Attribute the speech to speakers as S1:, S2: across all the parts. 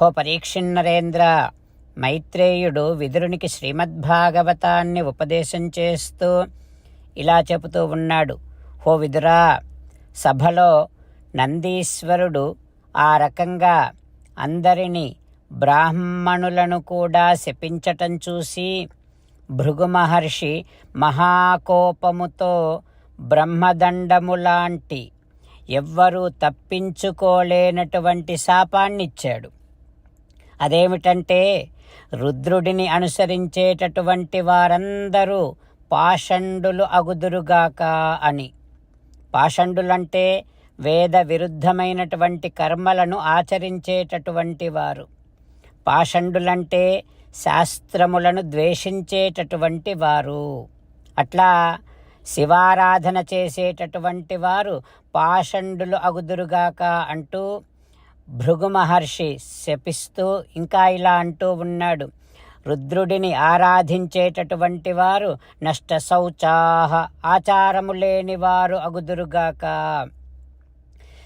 S1: హో పరీక్షిన్నరేంద్ర మైత్రేయుడు విదురునికి శ్రీమద్భాగవతాన్ని ఉపదేశం చేస్తూ ఇలా చెబుతూ ఉన్నాడు. హో విదురా! సభలో నందీశ్వరుడు ఆ రకంగా అందరినీ బ్రాహ్మణులను కూడా శపించటం చూసి భృగు మహర్షి మహాకోపముతో బ్రహ్మదండములాంటి ఎవ్వరూ తప్పించుకోలేనటువంటి శాపాన్నిచ్చాడు. అదేమిటంటే రుద్రుడిని అనుసరించేటటువంటి వారందరూ పాషండులు అగుదురుగాక అని. పాషండులంటే వేద విరుద్ధమైనటువంటి కర్మలను ఆచరించేటటువంటి వారు. పాషండులంటే శాస్త్రములను ద్వేషించేటటువంటి వారు. అట్లా శివారాధన చేసేటటువంటి వారు పాషండులు అగుదురుగాక అంటూ భృగు మహర్షి శపిస్తూ ఇంకా ఇలా అంటూ ఉన్నాడు. రుద్రుడిని ఆరాధించేటటువంటి వారు నష్ట శౌచాహ ఆచారము లేని వారు అగుదురుగాక.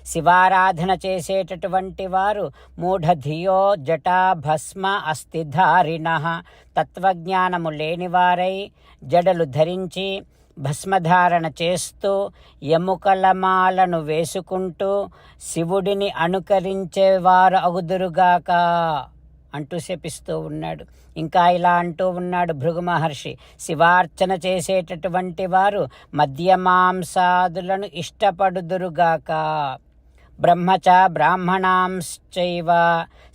S1: శివారాధన చేసేటటువంటి వారు మూఢధియో జటా భస్మ అస్థిధారిణ తత్వజ్ఞానము లేనివారై జడలు ధరించి భస్మధారణ చేస్తూ ఎముకలమాలను వేసుకుంటూ శివుడిని అనుకరించేవారు అగుదురుగాక అంటూ శపిస్తూ ఉన్నాడు. ఇంకా ఇలా అంటూ ఉన్నాడు భృగు మహర్షి. శివార్చన చేసేటటువంటి వారు మద్యమాంసాదులను ఇష్టపడుదురుగాక. బ్రహ్మచ బ్రాహ్మణాంశ్చైవ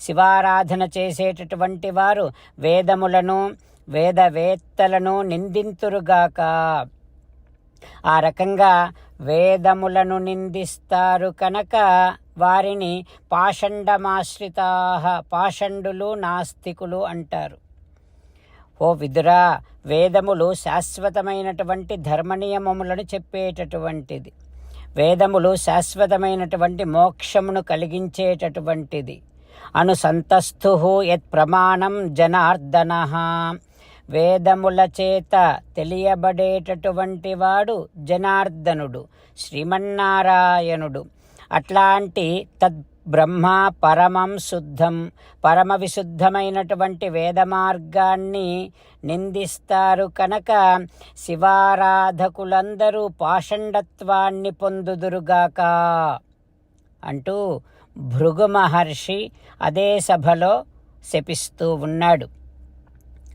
S1: శివారాధన చేసేటటువంటి వారు వేదములను వేదవేత్తలను నిందింతురుగాక. ఆ రకంగా వేదములను నిందిస్తారు కనుక వారిని పాషండమాశ్రితా పాషండులు నాస్తికులు అంటారు. ఓ విదురా వేదములు శాశ్వతమైనటువంటి ధర్మనియమములను చెప్పేటటువంటిది. వేదములు శాశ్వతమైనటువంటి మోక్షమును కలిగించేటటువంటిది. అను సంతస్థు యత్ ప్రమాణం జనార్దన. వేదముల చేత తెలియబడేటటువంటి వాడు జనార్దనుడు శ్రీమన్నారాయణుడు. అట్లాంటి తద్ బ్రహ్మ పరమం శుద్ధం పరమ విశుద్ధమైనటువంటి వేద మార్గాన్ని నిందిస్తారు కనుక శివారాధకులందరూ పాషండత్వాన్ని పొందుదురుగాక. అంటూ భృగు మహర్షి అదే సభలో శపిస్తూ ఉన్నాడు.